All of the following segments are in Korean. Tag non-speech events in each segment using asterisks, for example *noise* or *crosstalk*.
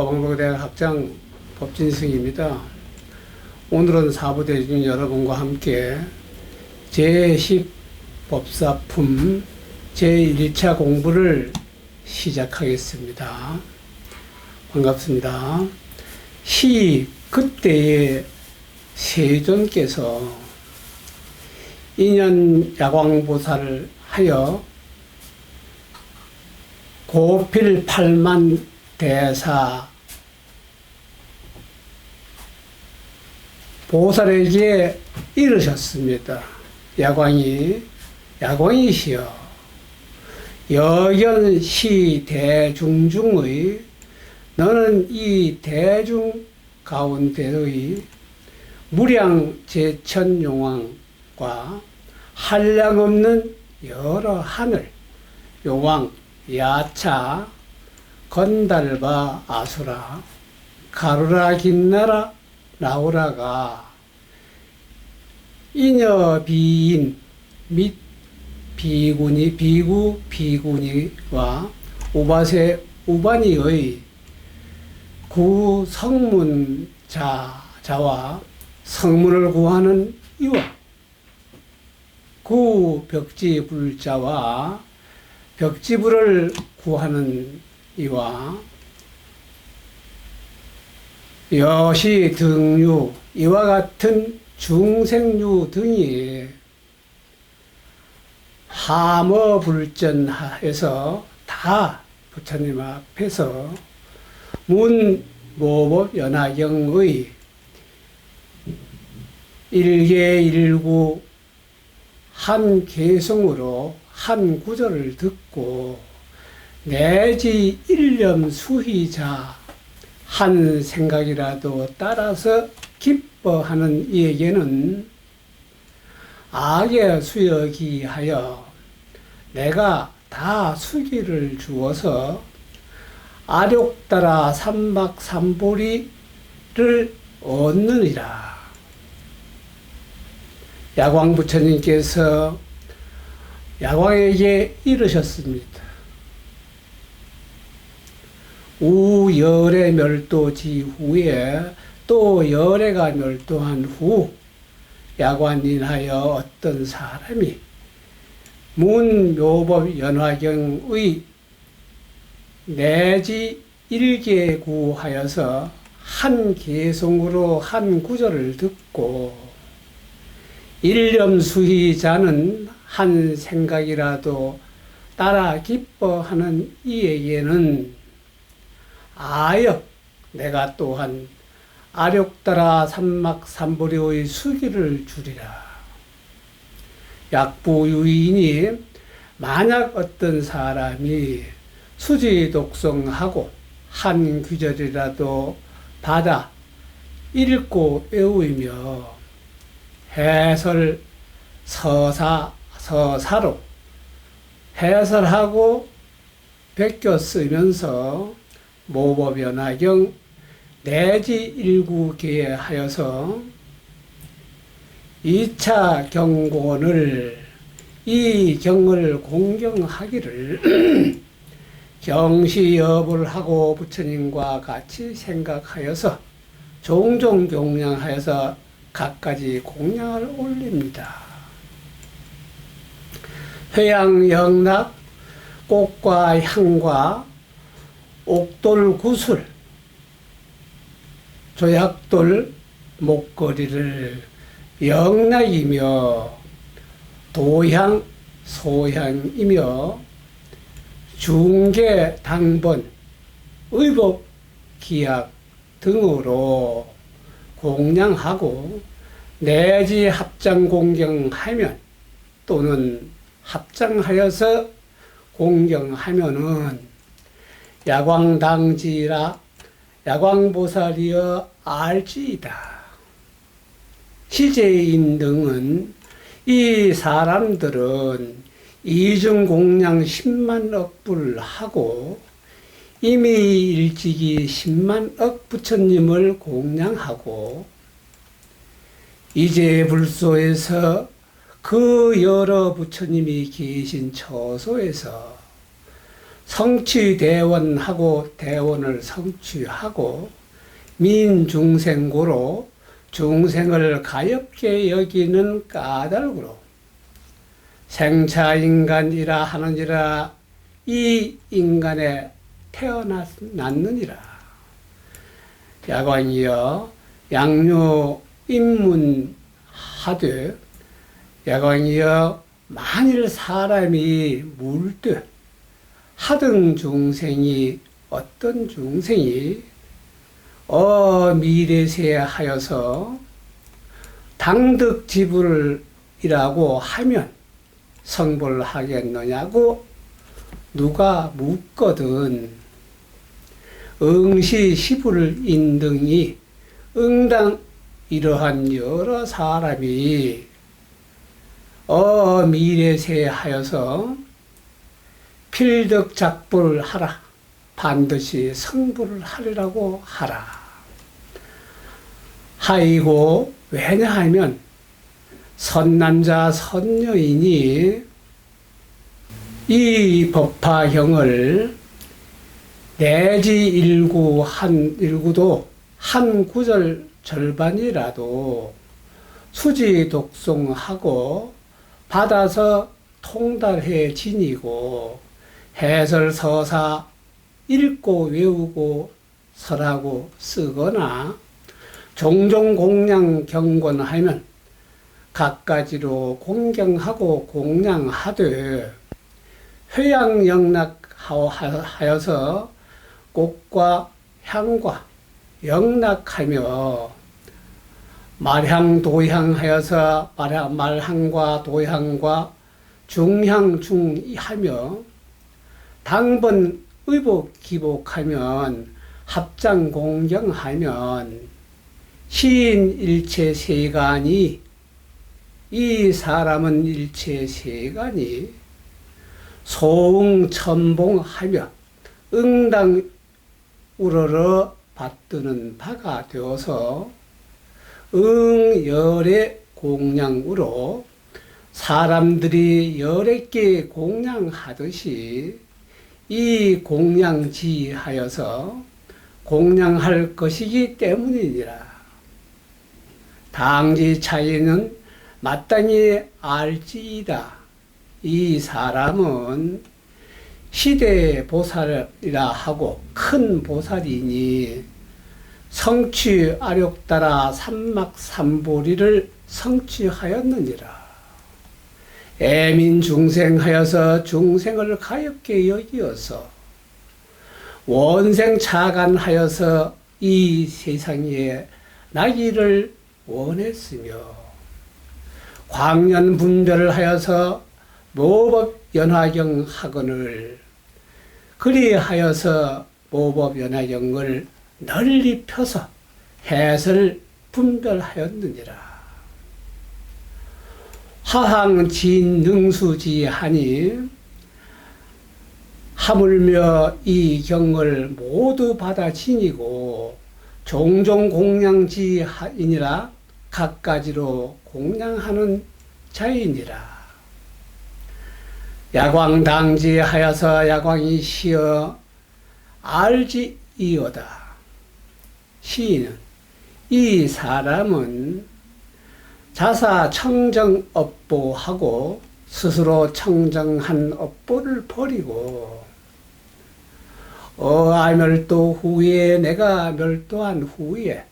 법원고대학 학장 법진승입니다. 오늘은 사부대중 여러분과 함께 제10 법사품 제1차 공부를 시작하겠습니다. 반갑습니다. 시 그때의 세존께서 인연 야광보살을 하여 고필 팔만 대사 보살에게 이르셨습니다. 야광이 야광이시여 여견시 대중중의 너는 이 대중 가운데의 무량 제천용왕과 한량없는 여러 하늘 용왕 야차 건달바 아수라 가루라 긴나라 나오라가 이녀 비인 및 비군이 비구 비군이와 우바세 우반이의 구 성문자 자와 성문을 구하는 이와 구 벽지 불자와 벽지불을 구하는 이와 여시 등류 이와 같은 중생류 등이 함어불전하에서 다 부처님 앞에서 문모법 연화경의 일계일구 한 개성으로 한 구절을 듣고 내지 일념 수희자 한 생각이라도 따라서 기뻐하는 이에게는 악의 수역이 하여 내가 다 수기를 주어서 아욕따라 삼박삼보리를 얻느니라. 야광 부처님께서 야광에게 이르셨습니다. 우열의 멸도 지 후에 또 열애가 멸도한 후 야관인하여 어떤 사람이 문묘법 연화경의 내지 일개구하여서 한 개성으로 한 구절을 듣고 일념수희자는 한 생각이라도 따라 기뻐하는 이에게는 아역 내가 또한 아력 따라 삼막삼보리의 수기를 주리라. 약부유인이 만약 어떤 사람이 수지 독성하고 한 규절이라도 받아 읽고 외우며 해설 서사 서사로 해설하고 베껴 쓰면서 모법연화경 내지 일구기에 하여서 2차 경곤을 이 경을 공경하기를 *clears throat* 경시 여부를 하고 부처님과 같이 생각하여서 종종 공양하여서 갖가지 공양을 올립니다. 회양 영락 꽃과 향과 옥돌 구슬 조약돌 목걸이를 영락이며 도향 소향이며 중계 당번 의복 기약 등으로 공양하고 내지 합장 공경하면 또는 합장하여서 공경하면은 야광당지라 야광보살이여 알지이다. 시제인 등은 이 사람들은 이중공양 10만 억불 하고 이미 일찍이 10만 억 부처님을 공양하고 이제 불소에서 그 여러 부처님이 계신 처소에서 성취대원하고 대원을 성취하고 민중생고로 중생을 가엽게 여기는 까닭으로 생차인간이라 하느니라 이 인간에 태어났느니라. 야광이여 양료 입문하되 야광이여 만일 사람이 물되 하등 중생이 어떤 중생이? 어 미래세 하여서 당득 지불이라고 하면 성불 하겠느냐고 누가 묻거든. 응시 시불 인등이 응당 이러한 여러 사람이 어 미래세 하여서 필득 작불 하라. 반드시 성불을 하리라고 하라. 하이고 왜냐하면 선남자 선녀인이 이 법화형을 내지 일구 한 일구도 한 구절 절반이라도 수지 독송하고 받아서 통달해 지니고 해설 서사 읽고 외우고 설하고 쓰거나 종종 공양 경건하면 갖가지로 공경하고 공양하되 회양영락하여서 꽃과 향과 영락하며 말향 도향하여서 말향, 말향과 도향과 중향 중하며 당번 의복 기복하면 합장 공경하면 시인 일체 세간이 이 사람은 일체 세간이 소응 천봉하며 응당 우러러 받드는 바가 되어서 응열의 공양으로 사람들이 열애께 공양하듯이 이 공양지하여서 공양할 것이기 때문이니라. 당지 차이는 마땅히 알지이다. 이 사람은 시대 보살이라 하고 큰 보살이니 성취 아력 따라 삼막 삼보리를 성취하였느니라. 애민 중생하여서 중생을 가엽게 여기어서 원생 차간하여서 이 세상에 나기를 원했으며 광년 분별하여서 모법 연화경 학원을 그리하여서 모법 연화경을 널리 펴서 해설 분별하였느니라. 하항 진 능수지하니 하물며 이 경을 모두 받아 지니고 종종 공양지이니라 갖가지로 공양하는 자이니라. 야광당지하여서 야광이 시어 알지이오다. 시인은 이 사람은 자사 청정 업보하고 스스로 청정한 업보를 버리고 어아 멸도 후에 내가 멸도한 후에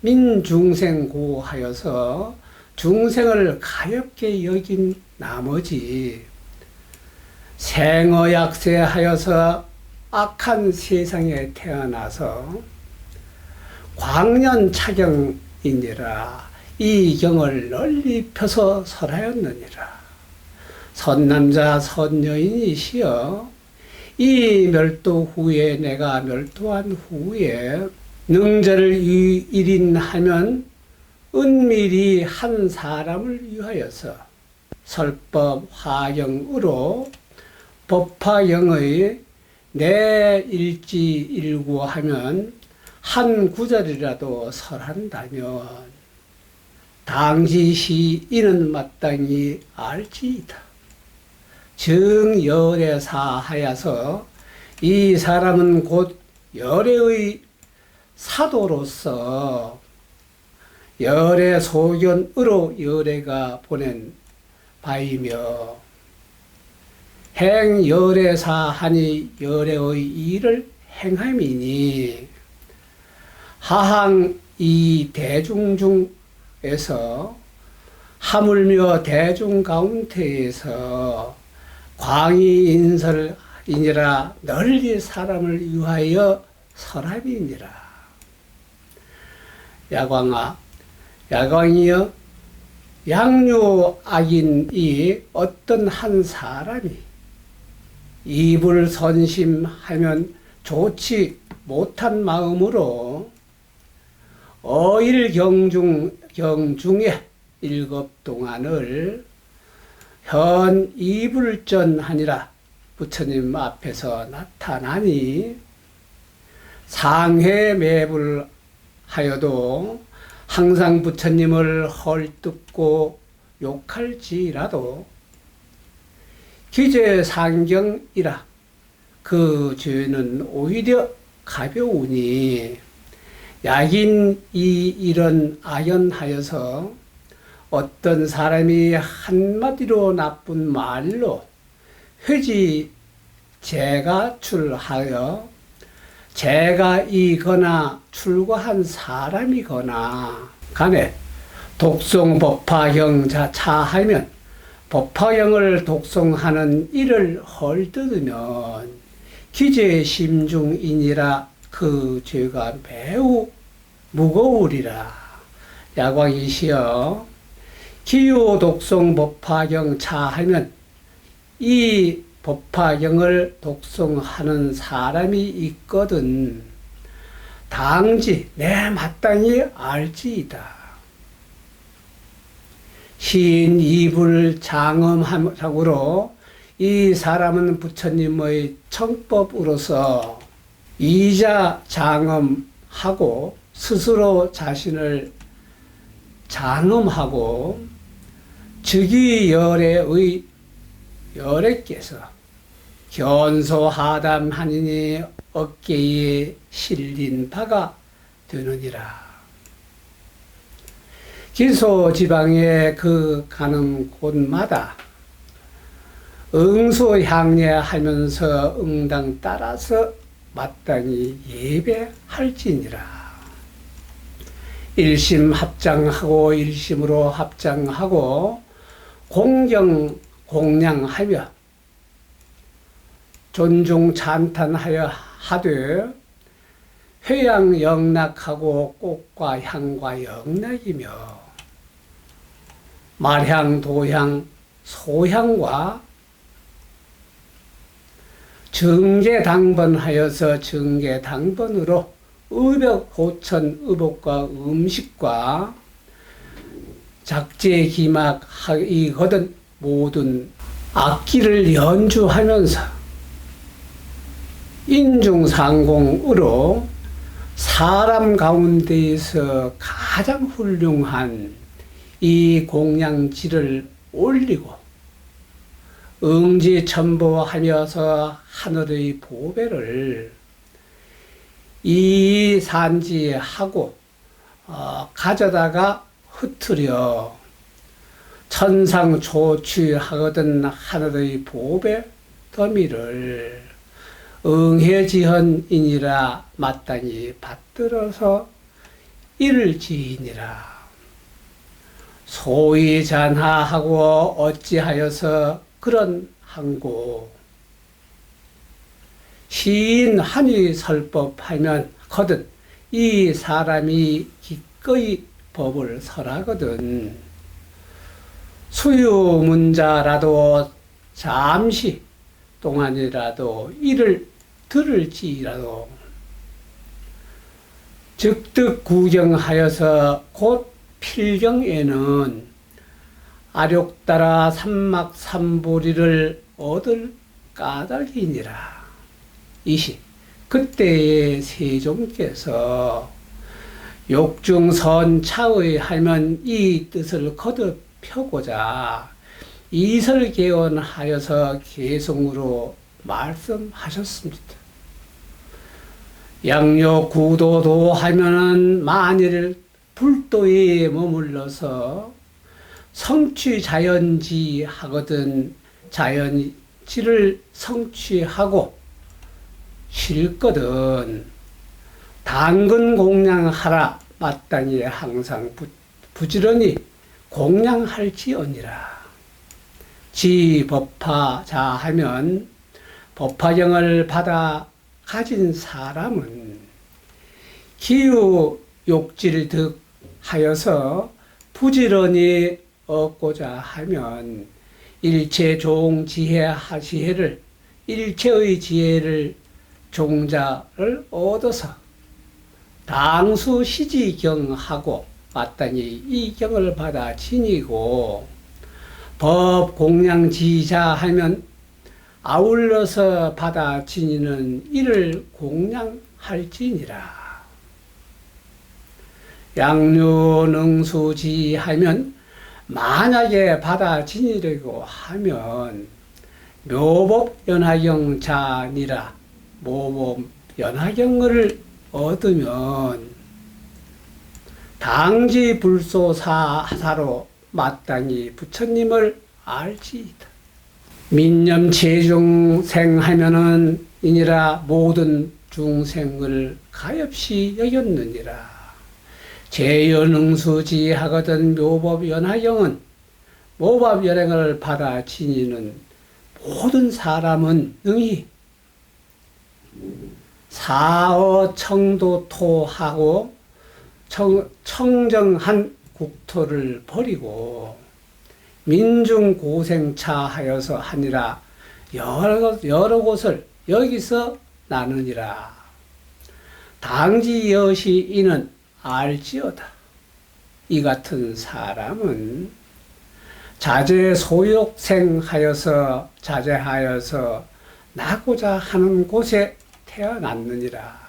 민중생 고하여서 중생을 가엽게 여긴 나머지 생어약세하여서 악한 세상에 태어나서 광년 차경이니라 이 경을 널리 펴서 설하였느니라. 선남자 선여인이시여 이 멸도 후에 내가 멸도한 후에 능자를 일인하면 은밀히 한 사람을 위하여서 설법 화경으로 법화경의 내 일지 일구하면 한 구절이라도 설한다면 당시 시인은 마땅히 알지이다. 정열애사 하여서 이 사람은 곧 열애의 사도로서 열애 소견으로 열애가 보낸 바이며 행 열애사 하니 열애의 일을 행함이니 하항 이 대중 중 에서 하물며 대중 가운데에서 광희 인설이니라 널리 사람을 위하여 설함이니라. 야광아 야광이여 양요 악인 이 어떤 한 사람이 입을 선심하면 좋지 못한 마음으로 어일 경중 경중에 일곱 동안을 현 이불전하니라 부처님 앞에서 나타나니 상해 매불 하여도 항상 부처님을 헐뜯고 욕할지라도 기재 상경이라 그 죄는 오히려 가벼우니 약인이 이런 아연하여서 어떤 사람이 한마디로 나쁜 말로 회지 제가 출하여 제가 이거나 출고한 사람이거나 간에 독송 법화경 자 차하면 법화경을 독송하는 이를 헐뜯으면 기재 심중이니라 그 죄가 매우 무거우리라 야광이시여 기요 독송 법화경 차하면 이 법화경을 독송하는 사람이 있거든 당지 내 마땅히 알지이다. 시인 이불 장엄함으로 이 사람은 부처님의 청법으로서 이자 장엄하고 스스로 자신을 장엄하고 즉위열애의 열애께서 견소하담하니니 어깨에 실린 바가 되느니라. 기소 지방에 그 가는 곳마다 응소향례하면서 응당 따라서 마땅히 예배할지니라. 일심 합장하고 일심으로 합장하고 공경 공양하며 존중 찬탄하여 하되 회양 영락하고 꽃과 향과 영락이며 말향 도향 소향과 정계당번하여서 정계당번으로 의벽 호천 의복과 음식과 작제 기막 이거든 모든 악기를 연주하면서 인중상공으로 사람 가운데에서 가장 훌륭한 이 공양지를 올리고 응지천보하면서 하늘의 보배를 이 산지에 하고 어, 가져다가 흩트려 천상 초취하거든 하늘의 보배 더미를 응해지헌이니라 마땅히 받들어서 이를 지이니라. 소위 잔하하고 어찌하여서 그런 항고. 시인 한이 설법 하면 거듭 이 사람이 기꺼이 법을 설하거든. 수유문자라도 잠시 동안이라도 이를 들을지라도 즉득 구경하여서 곧 필경에는 아욕 따라 삼막 삼보리를 얻을 까닭이니라. 이시 그때의 세종께서 욕중선 차의 하면 이 뜻을 거듭 펴고자 이설개원하여서 개성으로 말씀하셨습니다. 양력 구도도 하면은 만일 불도에 머물러서 성취 자연지 하거든. 자연지를 성취하고 실거든. 당근 공양하라 마땅히 항상 부, 부지런히 공양할지언니라. 지 법화자 하면 법화경을 받아 가진 사람은 기후 욕질 득 하여서 부지런히 얻고자 하면 일체 종 지혜 하시해를 일체의 지혜를 종자를 얻어서 당수 시지경하고 마땅히 이 경을 받아 지니고 법 공양 지자 하면 아울러서 받아 지니는 이를 공양할지니라. 양류 능수지 하면 만약에 받아 지니려고 하면 묘법 연화경 자니라 모법 연화경을 얻으면 당지 불소사사로 마땅히 부처님을 알지이다. 민념 제중생 하면은 이니라 모든 중생을 가엾이 여겼느니라. 제연응수지 하거든 묘법 연화경은 모법 연행을 받아 지니는 모든 사람은 능히 사어 청도토하고 청, 청정한 국토를 버리고 민중 고생차 하여서 하니라. 여러, 여러 곳을 여기서 나누니라. 당지 여시 이는 알지어다. 이 같은 사람은 자제 소욕생 하여서 자제하여서 나고자 하는 곳에 태어났느니라.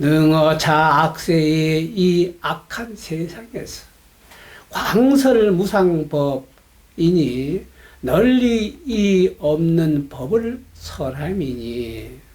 능어 자악세의 이 악한 세상에서 광설 무상법이니 널리 이 없는 법을 설함이니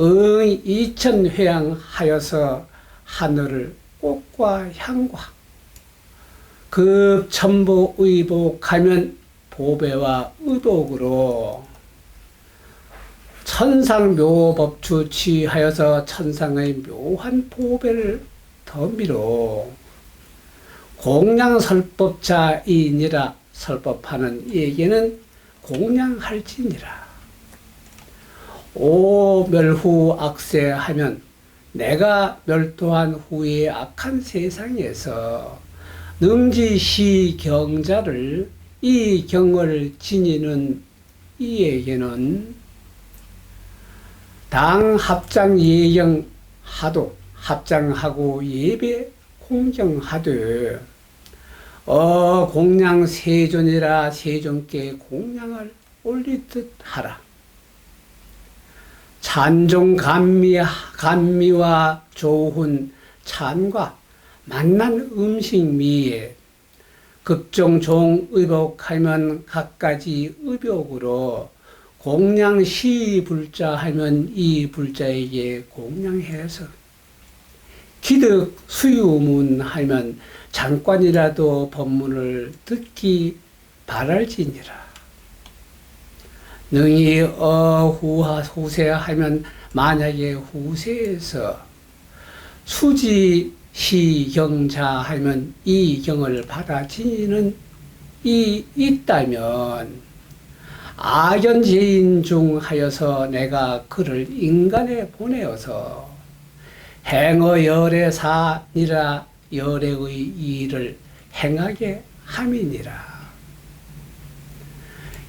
응 이천회양하여서 하늘을 꽃과 향과 그 천보 의복하면 보배와 의복으로 천상 묘법주 취하여서 천상의 묘한 보배를 덤비로 공양설법자이니라 설법하는 이에게는 공양할지니라. 오 멸후 악세하면 내가 멸도한 후에 악한 세상에서 능지시 경자를 이 경을 지니는 이에게는 당 합장 예경 하도 합장하고 예배 공경하되 어 공양 세존이라 세존께 공양을 올리듯 하라. 찬종 감미 감미와 좋은 찬과 만난 음식 미에 급종 종 의복하면 각가지 의복으로 공양 시 불자 하면 이 불자에게 공양해서 기득 수유문 하면 잠깐이라도 법문을 듣기 바랄지니라. 능히 어후하 후세하면 만약에 후세에서 수지 시경자 하면 이 경을 받아 지니는 이 있다면 악연제인 중 하여서 내가 그를 인간에 보내어서 행어 열애사니라 열애의 일을 행하게 함이니라.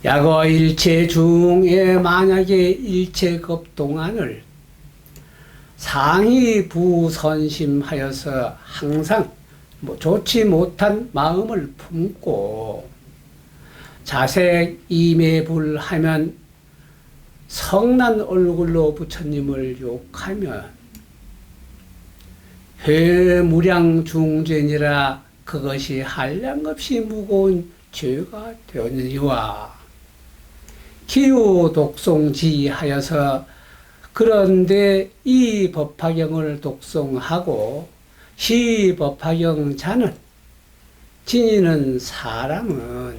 야거 일체 중에 만약에 일체 급 동안을 상위 부선심하여서 항상 뭐 좋지 못한 마음을 품고 자색 임해불하면 성난 얼굴로 부처님을 욕하면 회무량 중죄니라 그것이 한량없이 무거운 죄가 되었느니와 기후 독송지하여서 그런데 이 법화경을 독송하고 시 법화경 자는 지니는 사람은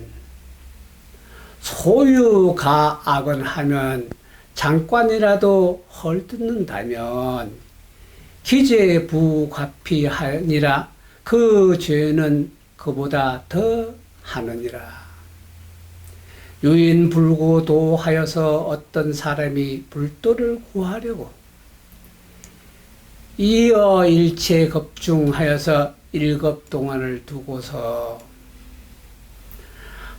소유가 악언하면 장관이라도 헐뜯는다면 기재부과피하니라 그 죄는 그보다 더 하느니라. 유인 불구도 하여서 어떤 사람이 불도를 구하려고 이어 일체 급중하여서 일급 동안을 두고서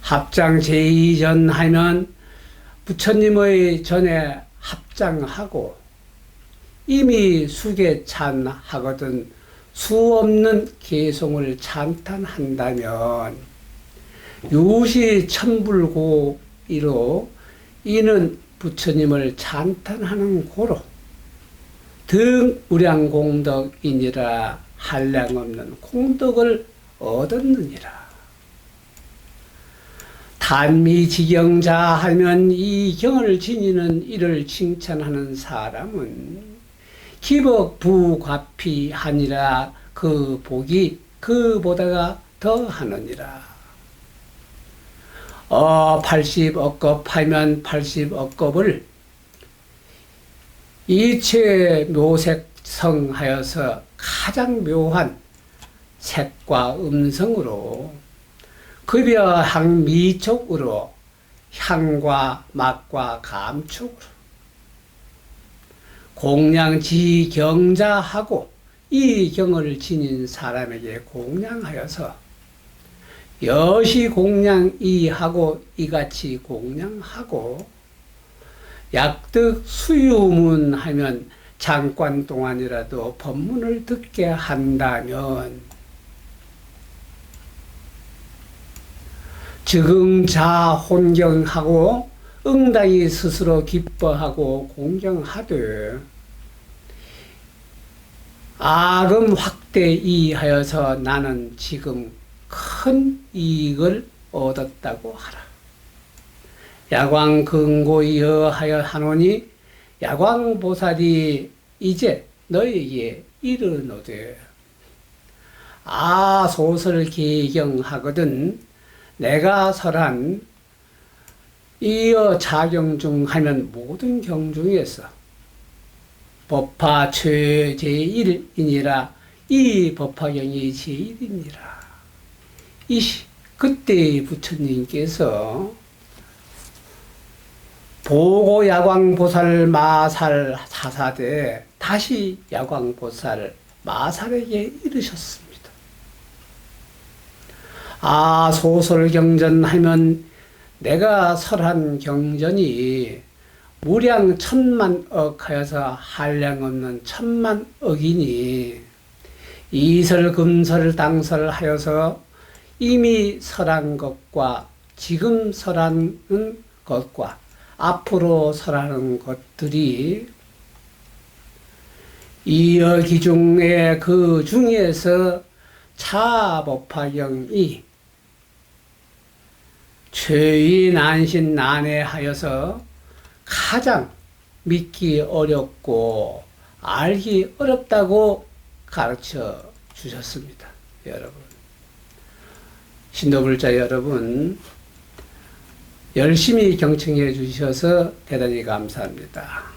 합장 제2전 하면 부처님의 전에 합장하고 이미 수계 찬하거든 수 없는 개송을 찬탄한다면 유시 천불고 이로 이는 부처님을 찬탄하는 고로 등 무량공덕이니라 한량없는 공덕을 얻었느니라. 단미지경자 하면 이 경을 지니는 이를 칭찬하는 사람은 기복 부과피하니라 그 복이 그보다가 더 하느니라. 어, 80억겁 하면 80억겁을 이체 묘색성하여서 가장 묘한 색과 음성으로 급여 향미촉으로 향과 맛과 감촉으로 공양지 경자하고 이 경을 지닌 사람에게 공양하여서 여시 공양 이하고 이같이 공양하고 약득 수유문 하면 잠깐 동안이라도 법문을 듣게 한다면 즉응자 혼경하고 응당이 스스로 기뻐하고 공경하되 악음 확대 이하여서 나는 지금 큰 이익을 얻었다고 하라. 야광 근고이여 하여 하노니 야광 보살이 이제 너에게 이르노되. 아 소설 개경하거든 내가 설한 이어 자경 중 하면 모든 경 중에서 법화 최제일이니라. 이 법화경이 제일이니라 이 시- 그때 부처님께서 보고 야광보살 마살 사사대 다시 야광보살 마살에게 이르셨습니다. 아 소설 경전하면 내가 설한 경전이 무량 천만 억 하여서 한량 없는 천만 억이니 이설 금설 당설 하여서 이미 설한 것과 지금 설하는 것과 앞으로 설하는 것들이 이어 기중의 그 중에서 차법화경이 죄인 안신 난해하여서 가장 믿기 어렵고 알기 어렵다고 가르쳐 주셨습니다. 여러분. 신도불자 여러분, 열심히 경청해 주셔서 대단히 감사합니다.